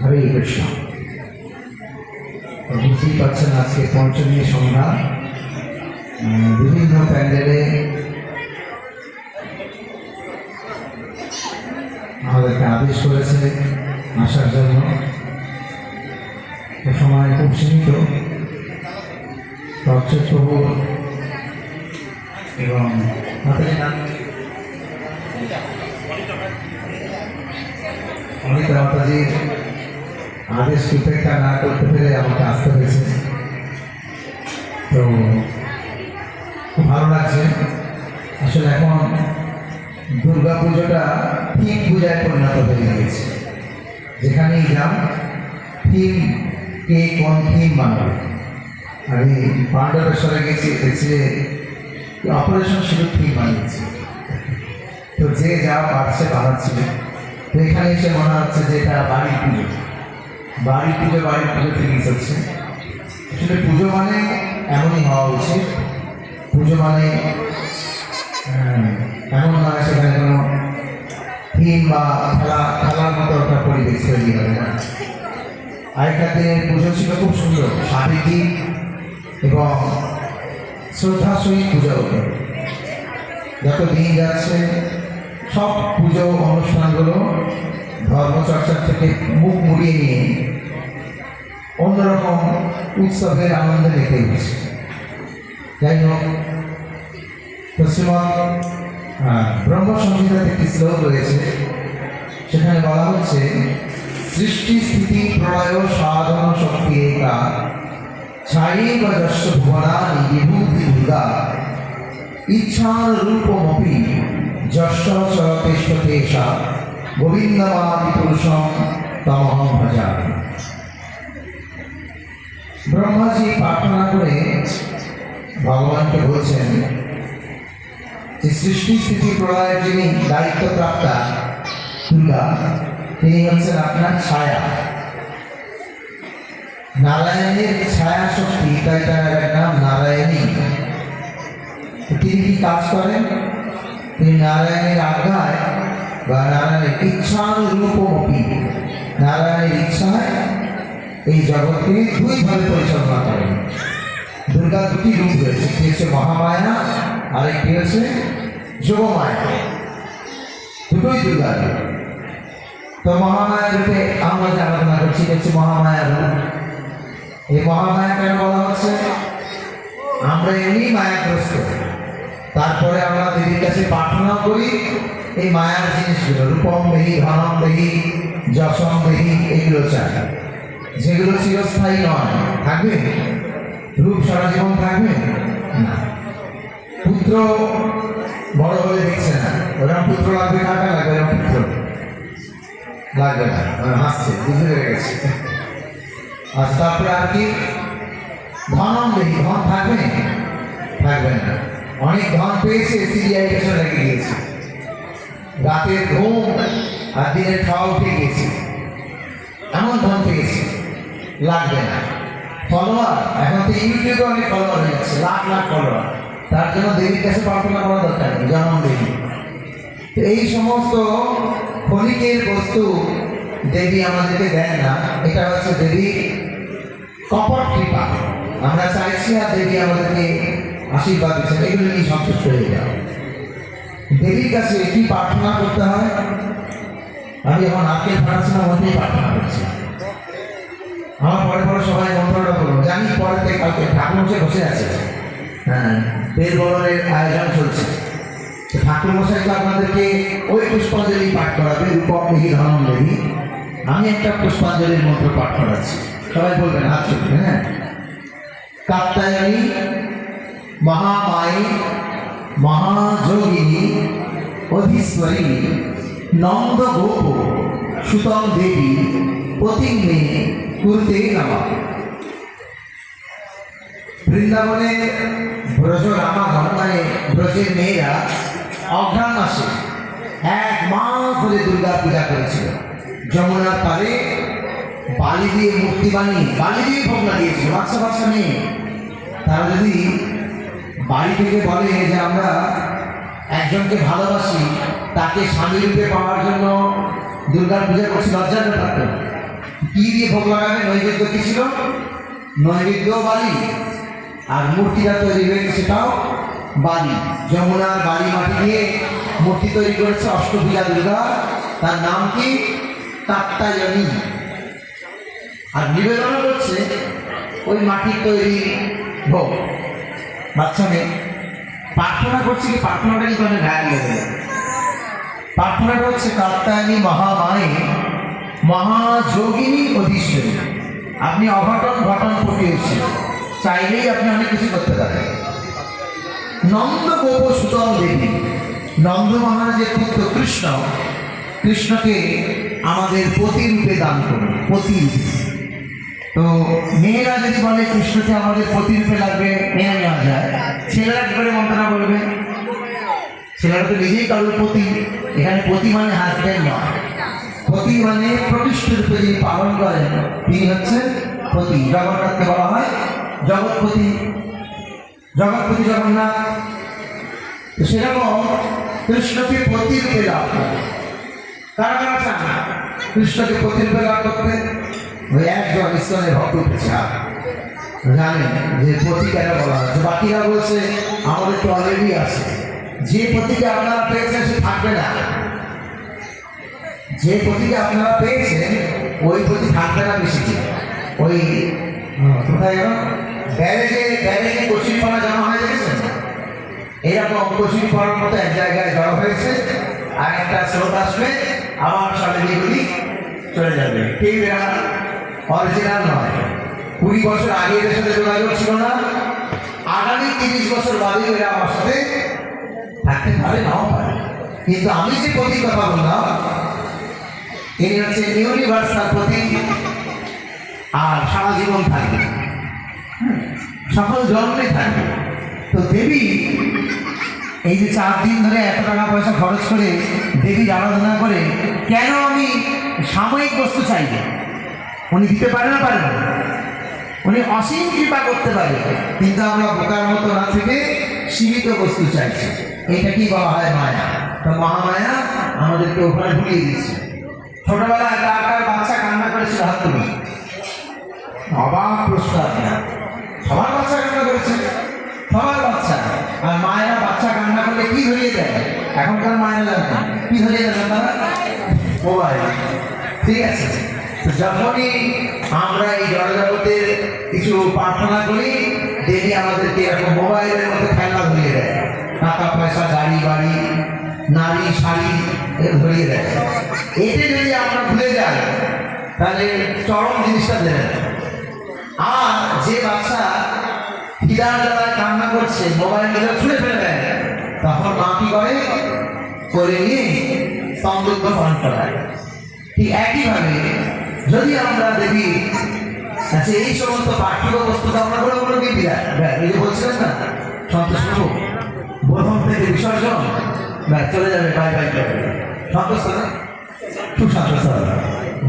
হরে কৃষ্ণ। বুঝতেই পারছেন আজকে পঞ্চমী সন্ধ্যা। বিভিন্ন প্যান্ডেলে আমাদেরকে আদেশ করেছে আসার জন্য। তো সময় খুব সীমিত। প্রভু এবং হাতের নাম অনিতা মাতাজির আদেশ উপেক্ষা না করতে পেরে আমাকে আসতে হয়েছে। তো ভালো লাগছে। আসলে এখন দুর্গা পুজোটা থিম পূজায় পরিণত হয়ে গিয়েছে। যেখানেই যান থিম কে কোন থিম বানাবে? আমি পাণ্ডবেশ্বরে গেছি, দেখছি অপারেশন শুধু থিম বানিয়েছে। তো যে যা পারছে বানাচ্ছে তো এখানে এসে মনে হচ্ছে যে এটা বাড়ির পুজো। বাড়ি পুজো বাড়ি পুজো ফিলিংস হচ্ছে। আসলে পুজো মানে এমনই হওয়া উচিত। পুজো মানে আহ, এমন নয় সেখানে কোনো থিম বা খেলা খেলার মতো একটা পরিবেশ তৈরি হবে না। আগেকার দিনের পুজো ছিল খুব সুন্দর সাবেকি এবং শ্রদ্ধা সহিত পুজো হতো যত দিন যাচ্ছে সব পুজো অনুষ্ঠানগুলো ধর্মচর্চার থেকে মুখ মুড়িয়ে নিয়ে অন্যরকম উৎসবের আনন্দ নিতে হচ্ছে যাই হোক, পশ্চিমবঙ্গ ব্রহ্ম সংহিতাতে একটি শ্লোক রয়েছে, সেখানে বলা হচ্ছে, সৃষ্টি, স্থিতি, প্রলয়, সাধন, শক্তি, একা ছায়ে বা যশ ভুবনানি বিভূতি দুর্গা যশ সা গোবিন্দমাদি পুরুষম তমহম ভজামি। ব্রহ্মাজি প্রার্থনা করে ভগবানকে বলছেন যে সৃষ্টি স্থিতি প্রলয়ের যিনি দায়িত্ব প্রাপ্তা দুর্গা, তিনি হচ্ছেন আপনার ছায়া। নারায়ণের ছায়া শক্তি, তাই তার নাম নারায়ণী। তিনি কি কাজ করেন? তিনি নারায়ণের আজ্ঞায় বা নারায়ণের ইচ্ছানুরূপমপি, নারায়ণের ইচ্ছায় এই জগৎকে দুইভাবে পরিচালনা করেন। দুর্গা দুটি রূপ রয়েছে, একটি হচ্ছে মহামায়া আর একটি হচ্ছে যোগমায়া। দুটোই দুর্গা তো মহামায়া রূপে আমরা যে আলোচনা করছি হচ্ছে মহামায়া রূপ। এই মহামায়া কেন বলা হচ্ছে? আমরা এমনি মায়াগ্রস্ত। তারপরে আমরা দেবীর কাছে প্রার্থনা করি, এই মায়ার জিনিসগুলো, রূপম দেহি, ধনম দেহি, যশম দেহি এগুলো চাই। যেগুলো চিরস্থায়ী নয়, থাকবে? রূপ সারা জীবন থাকবে? না। পুত্র বড় হলে দেখছে না। ওরকম পুত্র লাগবে কাকা লাগবে এরকম পুত্র। লাগবে না হাসছে বুঝে গেছে। আর তারপরে আর কি? ধনম দেখি ধন থাকবে? থাকবে না। অনেক ধন পেয়েছে, সিবিআই কাছে লেগে গিয়েছে। রাতের ঘুম আর দিনের খাওয়া উঠে গিয়েছে। এমন ধন পেয়েছে, লাগবে না। ফলোয়ার, এখন তো ইউটিউবে অনেক ফলোয়ার হয়ে যাচ্ছে লাখ লাখ ফলোয়ার। তার জন্য দেবীর কাছে প্রার্থনা করা দরকার, জনম দেবী। তো এই সমস্ত ক্ষণিকের বস্তু দেবী আমাদেরকে দেন না, এটা হচ্ছে দেবীর কপট কৃপা। আমরা চাইছি আর দেবী আমাদেরকে আশীর্বাদ দিচ্ছেন এগুলো নিয়ে সন্তুষ্ট হয়ে যাও দেবীর কাছে কি প্রার্থনা করতে হয়? আমি যখন আজকে প্রার্থনা মধ্যেই প্রার্থনা করছি। আমার পরে পরে সবাই মন্ত্রটা বলুন জানি পরে কালকে ঠাকুর মশাই বসে আছে হ্যাঁ বের বরণের আয়োজন চলছে। তো ঠাকুর মশাই তো আপনাদেরকে ওই পুষ্পাঞ্জলি পাঠ করাবে, রূপক দেহি ধনম দেহি। আমি একটা পুষ্পাঞ্জলির মন্ত্র পাঠ করাচ্ছি। সবাই বলবেন চলবে হ্যাঁ। কাত্তায়নী মহামায়ী মহাযোগিনী, অধীশ্বরী নন্দ গোপ সুতম দেবী প্রতিমে কুরতে নামা। বৃন্দাবনে ব্রজ রামাগণ মানে ব্রজের মেয়েরা অঘ্রাণ মাসে এক মাস ধরে দুর্গা পূজা করেছিল। যমুনার পারে বালি দিয়ে মূর্তি বানিয়ে, বালি দিয়ে ভোগ লাগিয়েছিল। বাচ্চা বাচ্চা মেয়ে। তারা যদি বাড়ি থেকে বলে যে আমরা একজনকে ভালোবাসি, তাকে স্বামী রূপে পাওয়ার জন্য দুর্গার পূজা করছি, লজ্জার ব্যাপার তো। কি দিয়ে ভোগ লাগাবে নৈবেদ্য কি ছিল? নৈবেদ্য বালি, আর মূর্তিটা তৈরি হয়েছে সেটাও বালি। যমুনার বালি মাটি দিয়ে মূর্তি তৈরি করেছে অষ্টভুজা দুর্গা। তার নাম কি? কাত্তায়নী আর নিবেদন করছে, ওই মাটির তৈরি ভোগ। বাচ্চা মেয়ে প্রার্থনা করছে কি প্রার্থনাটা কিন্তু অনেক গায়ে লেগে প্রার্থনাটা হচ্ছে কাত্তায়নী মহামায়ে, মহাযোগিনী অধীশ্বরী, আপনি অঘটন ঘটন ঘটিয়েছে চাইলেই আপনি অনেক কিছু করতে পারেন। নন্দ গোপ সুতম দেবী, নন্দ মহারাজের পুত্র কৃষ্ণ, কৃষ্ণকে আমাদের প্রতিরূপে দান করুন, প্রতিরূপে। তো মেয়েরা যদি বলে কৃষ্ণকে আমাদের প্রতিরূপে লাগবে মেনে নেওয়া যায়। ছেলেরা কি করে মন্ত্রণা বলবে? ছেলেরা তো নিজেই কারোর প্রতি। এখানে প্রতি মানে হাজব্যান্ড নয়। প্রতি মানে প্রতিষ্ঠ রূপে যিনি পালন করেন, তিনি হচ্ছেন প্রতি। জগন্নাথকে বলা হয় জগৎপতি। জগৎপতি জগন্নাথ। সেরকম কৃষ্ণকে প্রতিরূপে লাভ করে। কারা কারা চান কৃষ্ণকে প্রতিরূপে লাভ করতে। ওই একজন ইসলামের ভক্ত উঠেছে জানেন যে প্রতীকেরা বলা হচ্ছে বাকিরা বলছে, আমাদের তো অলরেডি আছে। যে প্রতীকে আপনারা পেয়েছেন, সে থাকবে না। যে প্রতীকে আপনারা পেয়েছেন, ওই প্রতি থাকবে না বেশি। ওই কোথায় গেল ব্যারেজে ব্যারেজে কচুরি পাড়া জমা হয়ে গেছে। এরকম কচুরি পাড়ার মতো এক জায়গায় জড়ো হয়েছে। আর একটা স্রোত আসবে, আবার সবাই এগুলি চলে যাবে। এরা অরিজিনাল নয়। কুড়ি বছর আগে এদের সাথে যোগাযোগ ছিল না। আগামী তিরিশ বছর বাদে এরা আমার সাথে থাকতে পারে, নাও পারে। কিন্তু আমি যে প্রতি কথা বললাম, ইনি হচ্ছে ইউনিভার্সাল প্রতীক। আর সারা জীবন থাকবে। সকল জন্মে থাকবে। তো দেবী, এই যে চার দিন ধরে এত টাকা পয়সা খরচ করে দেবীর আরাধনা করে, কেন আমি সাময়িক বস্তু চাইব? উনি দিতে পারে না পারে না। উনি অসীম কৃপা করতে পারে। কিন্তু আমরা বোকার মতো না থেকে সীমিত বস্তু চাইছি। এটা কি বলা হয় মায়া? তো মহামায়া আমাদেরকে ওখানে ভুলিয়ে দিচ্ছে ছোটবেলায় কার কার বাচ্চা কান্না করেছিল হাত তুলে? অবাক আপনার সবার বাচ্চা কান্না করেছে। সবার বাচ্চা। আর মায়েরা বাচ্চা কান্না করলে কি ধরিয়ে দেয়? এখনকার মায়েরা জানেন কি ধরিয়ে দেয় তারা? মোবাইল। ঠিক আছে। যখনই আমরা এই জড়জগতের কিছু প্রার্থনা করি দেবী আমাদেরকে এরকম মোবাইলের মধ্যে খেলনা ধরিয়ে দেয়। টাকা, পয়সা, গাড়ি, বাড়ি, নারী, শাড়ি ধরিয়ে দেয়। এতে যদি আমরা ভুলে যাই, তাহলে চরম জিনিসটা দেবে আর যে বাচ্চা খিদার জ্বালায় কান্না করছে, মোবাইল নিয়ে ছুঁড়ে ফেলে দেয়, তখন মা কি করে? করে নিয়ে সংযুক্ত পান করায়। ঠিক একইভাবে যদি আমরা দেবী আচ্ছা এই সমস্ত পার্থিব বস্তু আমরা বলে বলে দিয়ে বিরাট এই যে বলছিলেন না সন্তোষ প্রভু প্রথম থেকে বিসর্জন ব্যাস, চলে যাবে বাই বাই করে সন্তোষ না? খুব সন্তোষ।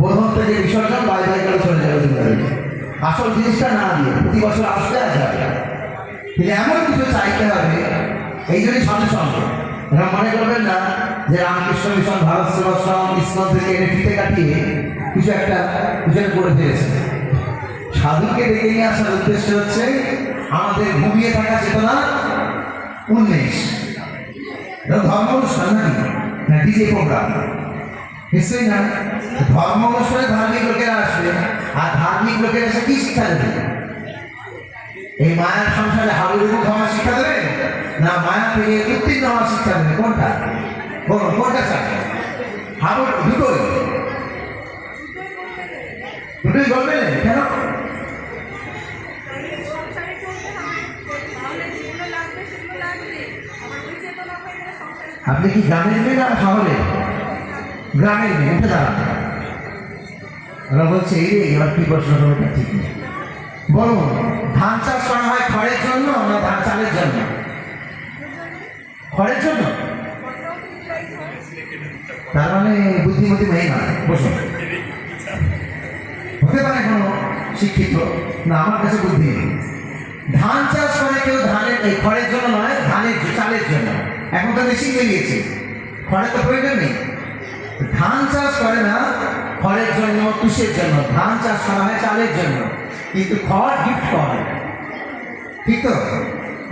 প্রথম থেকে বিসর্জন বাই বাই করে চলে যাবে। আসল জিনিসটা না দিয়ে প্রতি বছর যাবে না। কিন্তু এমন কিছু চাইতে হবে এই জন্যই সঙ্গে এরা মনে করবেন না যে রামকৃষ্ণ মিশন, ভারত সেবাশ্রম ইসলাম থেকে এনে ফিতে কাটিয়ে কিছু একটা কিছু করে ফেলেছে সাধুকে ডেকে নিয়ে আসার উদ্দেশ্য হচ্ছে, আমাদের ঘুমিয়ে থাকা চেতনা উন্মেষ। ধর্ম অনুষ্ঠান ডিজে প্রোগ্রাম। নিশ্চয়ই না? ধর্ম অনুষ্ঠানে ধার্মিক লোকেরা আসবে, আর ধার্মিক লোকেরা এসে কি শিক্ষা দেবে? এই মায়ের সংসারে হাবুডুবু খাওয়া শিক্ষা দেবে? না মায়া থেকে উত্তীর্ণ হওয়ার শিক্ষা দেবে কোনটা? বলুন, কোনটা চাই হাবু, দুটোই। দুটোই বলবে? কেন? আপনি কি গ্রামের মেয়ে না শহরে? গ্রামের মেয়ে উঠে দাঁড়ান। ওরা বলছে, এই রে, এবার কি প্রশ্ন করবে ঠিক নেই। বলুন, ধান চাষ করা হয় খড়ের জন্য না ধান চালের জন্য? খড়ের জন্য? তার মানে বসুন। হতে পারে কোনো শিক্ষিত, না আমার কাছে বুদ্ধি ধান চাষ করে কেউ ধানের এই খড়ের জন্য নয়, ধানের চালের জন্য। এখন তো মেশিন বেরিয়েছে। খড়ের তো প্রয়োজন নেই। ধান চাষ করে না, খড়ের জন্য, তুষের জন্য। ধান চাষ করা হয় চালের জন্য। কিন্তু খড় গিফট যায় ঠিক তো?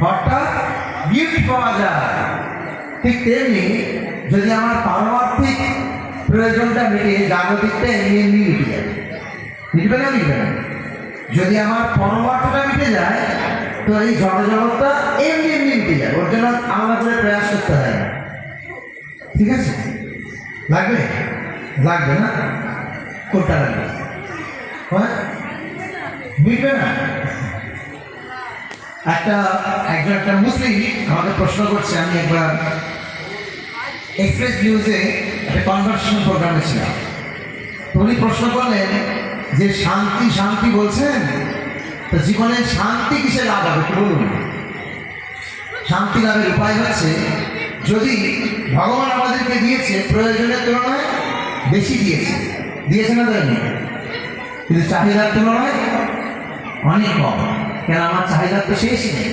খড়টা পাওয়া যায়। ঠিক তেমনি যদি আমার পারমার্থিক প্রয়োজনটা মিটে, জাগতিকটা এমনি এমনি মিটে যাবে মিটবে না মিটবে না। যদি আমার পরমার্থটা মিটে যায়, তো এই জড়জগৎটা এমনি এমনি মিটে যায়। ওর জন্য আলাদা করে প্রয়াস করতে হয় না। ঠিক আছে? লাগবে? লাগবে না? কোনটা লাগবে? হ্যাঁ? মিটবে না। একটা একজন একটা মুসলিম আমাকে প্রশ্ন করছে, আমি একবার এক্সপ্রেস নিউজে একটা কনভারসেশন প্রোগ্রামে ছিলাম। উনি প্রশ্ন করলেন যে শান্তি শান্তি বলছেন? তো জীবনে শান্তি কিসে লাভ হবে বলুন। শান্তি লাভের উপায় হচ্ছে, যদি ভগবান আমাদেরকে দিয়েছে, প্রয়োজনের তুলনায় বেশি দিয়েছে। দিয়েছে না দেয়নি। কিন্তু চাহিদার তুলনায় অনেক কম। কেন আমার চাহিদার তো শেষ নেই